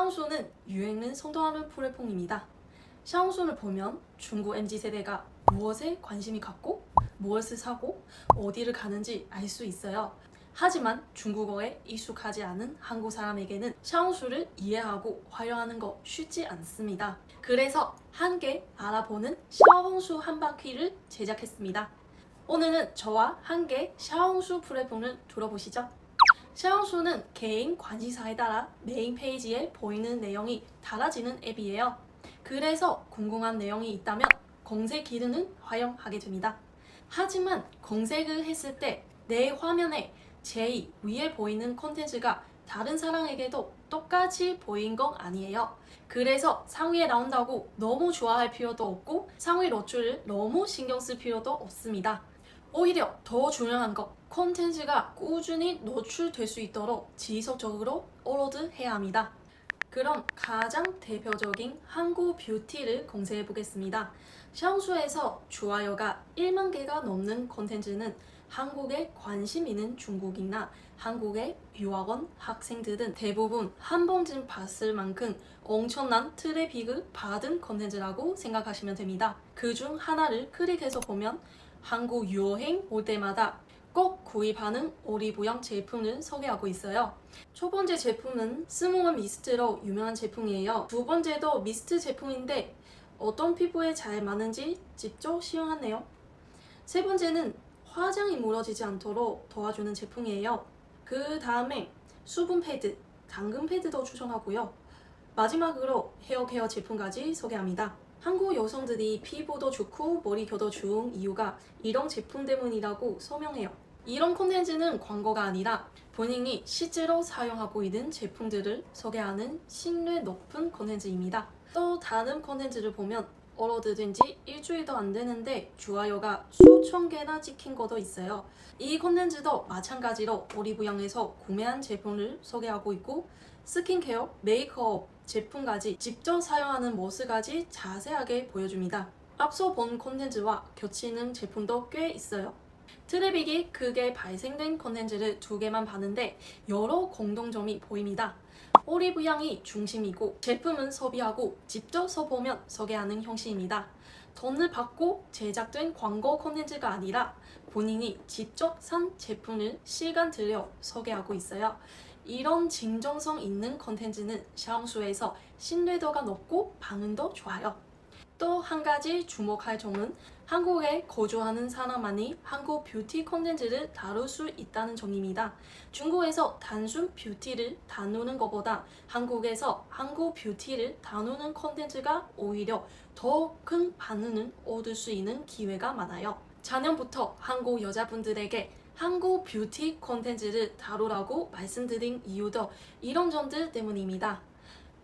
샤오수는 유행을 선도하는 플랫폼입니다. 샤오수를 보면 중국 MZ 세대가 무엇에 관심이 갖고 무엇을 사고 어디를 가는지 알 수 있어요. 하지만 중국어에 익숙하지 않은 한국 사람에게는 샤오수를 이해하고 활용하는 거 쉽지 않습니다. 그래서 함께 알아보는 샤오홍수 한 바퀴를 제작했습니다. 오늘은 저와 함께 샤오홍수 플랫폼을 들어보시죠. 샤오수는 개인 관심사에 따라 메인 페이지에 보이는 내용이 달라지는 앱이에요. 그래서 궁금한 내용이 있다면 검색 기능을 활용하게 됩니다. 하지만 검색을 했을 때 내 화면에 제일 위에 보이는 콘텐츠가 다른 사람에게도 똑같이 보인 건 아니에요. 그래서 상위에 나온다고 너무 좋아할 필요도 없고 상위 노출을 너무 신경 쓸 필요도 없습니다. 오히려 더 중요한 건 콘텐츠가 꾸준히 노출될 수 있도록 지속적으로 업로드 해야 합니다. 그럼 가장 대표적인 한국 뷰티를 검색해 보겠습니다. 샤오수에서 좋아요가 1만 개가 넘는 콘텐츠는 한국에 관심 있는 중국이나 한국의 유학원 학생들은 대부분 한 번쯤 봤을 만큼 엄청난 트래픽을 받은 콘텐츠라고 생각하시면 됩니다. 그 중 하나를 클릭해서 보면 한국 여행 올 때마다 꼭 구입하는 오리브영 제품을 소개하고 있어요. 첫 번째 제품은 스모건 미스트로 유명한 제품이에요. 두 번째도 미스트 제품인데 어떤 피부에 잘 맞는지 직접 시연하네요. 세 번째는 화장이 무너지지 않도록 도와주는 제품이에요. 그 다음에 수분 패드, 당근 패드도 추천하고요. 마지막으로 헤어 케어 제품까지 소개합니다. 한국 여성들이 피부도 좋고 머리결도 좋은 이유가 이런 제품 때문이라고 설명해요. 이런 콘텐츠는 광고가 아니라 본인이 실제로 사용하고 있는 제품들을 소개하는 신뢰 높은 콘텐츠입니다. 또 다른 콘텐츠를 보면 업로드된 지 일주일도 안 되는데 좋아요가 수천 개나 찍힌 것도 있어요. 이 콘텐츠도 마찬가지로 오리브영에서 구매한 제품을 소개하고 있고 스킨케어, 메이크업 제품까지 직접 사용하는 모습까지 자세하게 보여줍니다. 앞서 본 콘텐츠와 겹치는 제품도 꽤 있어요. 트래픽이 크게 발생된 콘텐츠를 두 개만 봤는데 여러 공동점이 보입니다. 오리브영이 중심이고 제품은 소비하고 직접 써보면 소개하는 형식입니다. 돈을 받고 제작된 광고 콘텐츠가 아니라 본인이 직접 산 제품을 시간 들여 소개하고 있어요. 이런 진정성 있는 콘텐츠는 샤오수에서 신뢰도가 높고 반응도 좋아요. 또 한 가지 주목할 점은 한국에 거주하는 사람만이 한국 뷰티 콘텐츠를 다룰 수 있다는 점입니다. 중국에서 단순 뷰티를 다루는 것보다 한국에서 한국 뷰티를 다루는 콘텐츠가 오히려 더 큰 반응을 얻을 수 있는 기회가 많아요. 작년부터 한국 여자분들에게 한국 뷰티 콘텐츠를 다루라고 말씀드린 이유도 이런 점들 때문입니다.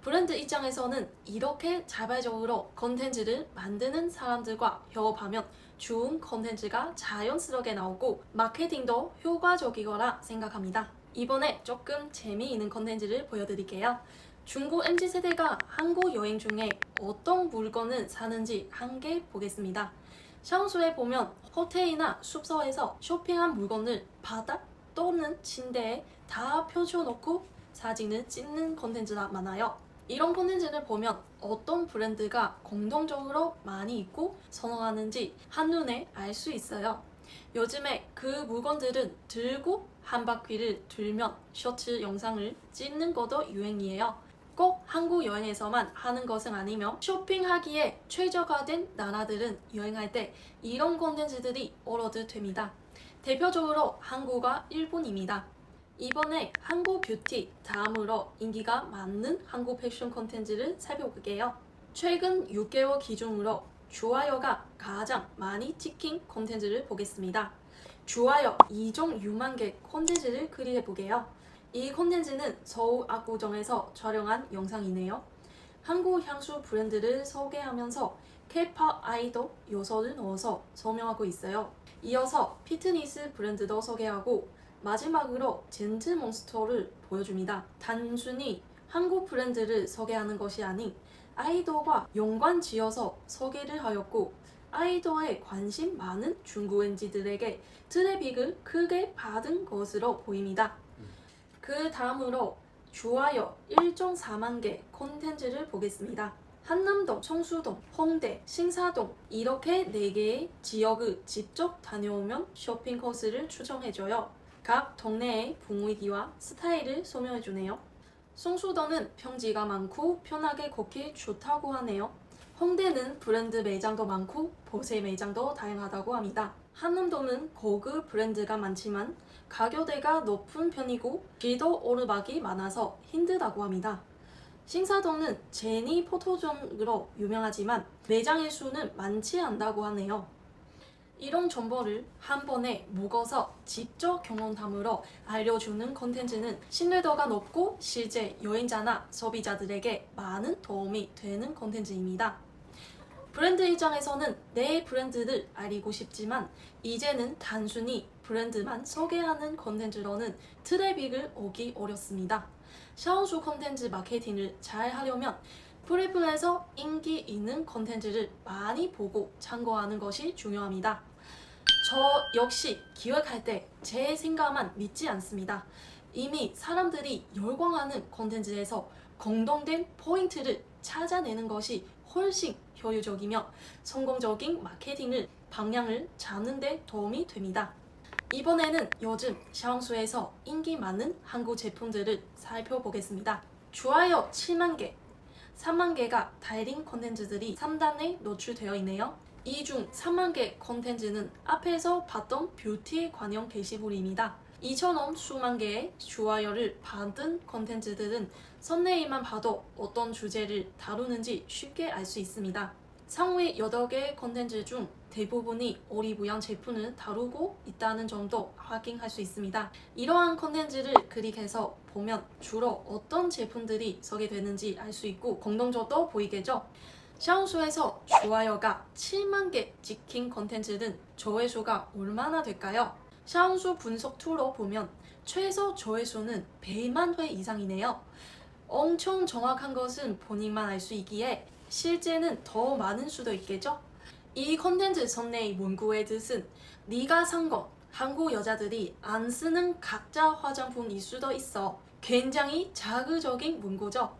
브랜드 입장에서는 이렇게 자발적으로 콘텐츠를 만드는 사람들과 협업하면 좋은 콘텐츠가 자연스럽게 나오고 마케팅도 효과적이거라 생각합니다. 이번에 조금 재미있는 콘텐츠를 보여드릴게요. 중국 MZ 세대가 한국 여행 중에 어떤 물건을 사는지 함께 보겠습니다. 샤오수에 보면 호텔이나 숙소에서 쇼핑한 물건을 바닥 또는 침대에 다 펼쳐놓고 사진을 찍는 콘텐츠가 많아요. 이런 콘텐츠를 보면 어떤 브랜드가 공동적으로 많이 있고 선호하는지 한눈에 알 수 있어요. 요즘에 그 물건들은 들고 한 바퀴를 들면 셔츠 영상을 찍는 것도 유행이에요. 꼭 한국 여행에서만 하는 것은 아니며 쇼핑하기에 최적화된 나라들은 여행할 때 이런 콘텐츠들이 업로드 됩니다. 대표적으로 한국과 일본입니다. 이번에 한국 뷰티 다음으로 인기가 많은 한국 패션 콘텐츠를 살펴볼게요. 최근 6개월 기준으로 좋아요가 가장 많이 찍힌 콘텐츠를 보겠습니다. 좋아요 2.6만 개 콘텐츠를 클릭해 보게요. 이 콘텐츠는 서울 압구정에서 촬영한 영상이네요. 한국 향수 브랜드를 소개하면서 K-pop 아이돌 요소를 넣어서 설명하고 있어요. 이어서 피트니스 브랜드도 소개하고 마지막으로 젠트 몬스터를 보여줍니다. 단순히 한국 브랜드를 소개하는 것이 아닌 아이돌과 연관 지어서 소개를 하였고 아이돌에 관심 많은 중국 엔지들에게 트래픽을 크게 받은 것으로 보입니다. 그 다음으로 좋아요 1.4만 개 콘텐츠를 보겠습니다. 한남동, 청수동, 홍대, 신사동 이렇게 4개의 지역을 직접 다녀오면 쇼핑 코스를 추천해줘요. 각 동네의 분위기와 스타일을 설명해주네요. 송수동은 평지가 많고 편하게 걷기 좋다고 하네요. 홍대는 브랜드 매장도 많고 보세 매장도 다양하다고 합니다. 한남동은 고급 브랜드가 많지만 가격대가 높은 편이고 길도 오르막이 많아서 힘들다고 합니다. 신사동은 제니 포토존으로 유명하지만 매장의 수는 많지 않다고 하네요. 이런 정보를 한 번에 묶어서 직접 경험담으로 알려주는 콘텐츠는 신뢰도가 높고 실제 여행자나 소비자들에게 많은 도움이 되는 콘텐츠입니다. 브랜드 입장에서는 내 브랜드를 알리고 싶지만 이제는 단순히 브랜드만 소개하는 콘텐츠로는 트래픽을 오기 어렵습니다. 샤오슈 콘텐츠 마케팅을 잘 하려면 프리플에서 인기 있는 콘텐츠를 많이 보고 참고하는 것이 중요합니다. 저 역시 기획할 때 제 생각만 믿지 않습니다. 이미 사람들이 열광하는 콘텐츠에서 공동된 포인트를 찾아내는 것이 훨씬 효율적이며 성공적인 마케팅을 방향을 잡는 데 도움이 됩니다. 이번에는 요즘 샤오수에서 인기 많은 한국 제품들을 살펴보겠습니다. 좋아요 7만 개, 3만 개가 달린 콘텐츠들이 3단에 노출되어 있네요. 이 중 3만 개 콘텐츠는 앞에서 봤던 뷰티 관련 게시물입니다. 이처럼 수만 개의 좋아요를 받은 콘텐츠들은 썸네일만 봐도 어떤 주제를 다루는지 쉽게 알 수 있습니다. 상위 8개 콘텐츠 중 대부분이 오리브영 제품을 다루고 있다는 점도 확인할 수 있습니다. 이러한 콘텐츠를 클릭해서 보면 주로 어떤 제품들이 소개되는지 알 수 있고 공동적도 보이겠죠? 샤오수에서 좋아요가 7만 개 찍힌 콘텐츠는 조회수가 얼마나 될까요? 샤오수 분석 툴로 보면 최소 조회수는 100만 회 이상이네요. 엄청 정확한 것은 본인만 알 수 있기에 실제는 더 많은 수도 있겠죠? 이 컨텐츠 썸네일 문구의 뜻은 네가 산건 한국 여자들이 안 쓰는 가짜 화장품일 수도 있어. 굉장히 자극적인 문구죠.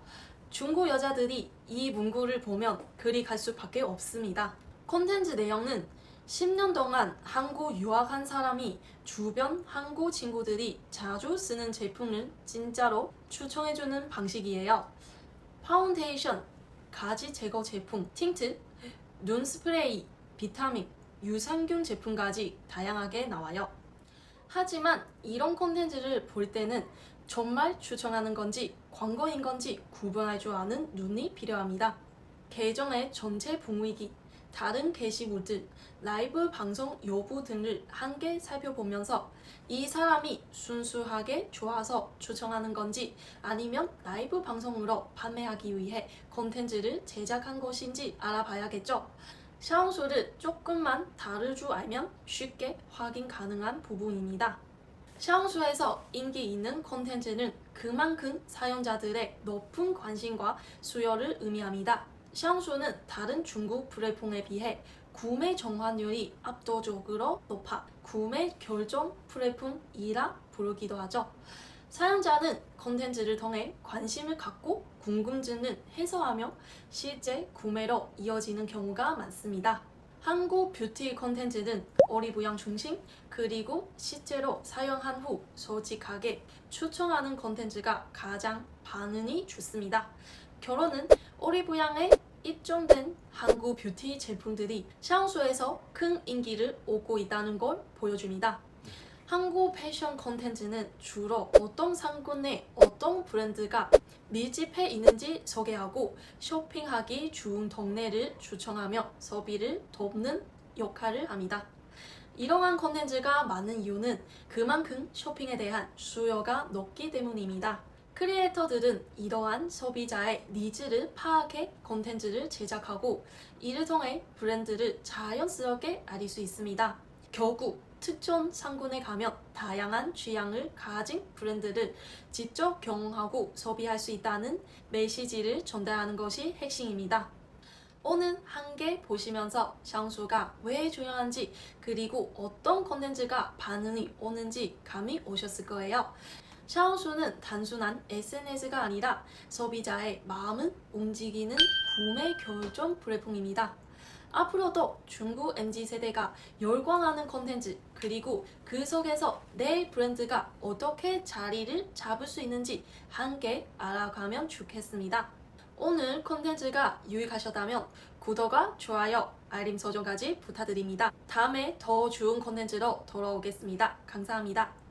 중국 여자들이 이 문구를 보면 클릭할 수밖에 없습니다. 콘텐츠 내용은 10년 동안 한국 유학한 사람이 주변 한국 친구들이 자주 쓰는 제품을 진짜로 추천해주는 방식이에요. 파운데이션, 가지 제거 제품, 틴트, 눈 스프레이, 비타민, 유산균 제품까지 다양하게 나와요. 하지만 이런 콘텐츠를 볼 때는 정말 추천하는 건지 광고인 건지 구분할 줄 아는 눈이 필요합니다. 계정의 전체 분위기, 다른 게시물들, 라이브 방송 여부 등을 함께 살펴보면서 이 사람이 순수하게 좋아서 추천하는 건지 아니면 라이브 방송으로 판매하기 위해 콘텐츠를 제작한 것인지 알아봐야겠죠. 샤오수를 조금만 다를 줄 알면 쉽게 확인 가능한 부분입니다. 샤오수에서 인기 있는 콘텐츠는 그만큼 사용자들의 높은 관심과 수요를 의미합니다. 샤오수는 다른 중국 플랫폼에 비해 구매 정환율이 압도적으로 높아 구매 결정 플랫폼이라 부르기도 하죠. 사용자는 콘텐츠를 통해 관심을 갖고 궁금증을 해소하며 실제 구매로 이어지는 경우가 많습니다. 한국 뷰티 콘텐츠는 오리브영 중심 그리고 실제로 사용한 후 솔직하게 추천하는 콘텐츠가 가장 반응이 좋습니다. 결론은 오리브영에 입점된 한국 뷰티 제품들이 샤오수에서 큰 인기를 얻고 있다는 걸 보여줍니다. 한국 패션 콘텐츠는 주로 어떤 상권에 어떤 브랜드가 밀집해 있는지 소개하고 쇼핑하기 좋은 동네를 추천하며 소비를 돕는 역할을 합니다. 이러한 콘텐츠가 많은 이유는 그만큼 쇼핑에 대한 수요가 높기 때문입니다. 크리에이터들은 이러한 소비자의 니즈를 파악해 콘텐츠를 제작하고 이를 통해 브랜드를 자연스럽게 알릴 수 있습니다. 결국 특정 상권에 가면 다양한 취향을 가진 브랜드를 직접 경험하고 소비할 수 있다는 메시지를 전달하는 것이 핵심입니다. 오늘 한 개 보시면서 샹수가 왜 중요한지 그리고 어떤 컨텐츠가 반응이 오는지 감이 오셨을 거예요. 샤오수는 단순한 SNS가 아니라 소비자의 마음을 움직이는 구매 결정 플랫폼입니다. 앞으로도 중국 MZ 세대가 열광하는 콘텐츠 그리고 그 속에서 내 브랜드가 어떻게 자리를 잡을 수 있는지 함께 알아가면 좋겠습니다. 오늘 콘텐츠가 유익하셨다면 구독과 좋아요, 알림 설정까지 부탁드립니다. 다음에 더 좋은 콘텐츠로 돌아오겠습니다. 감사합니다.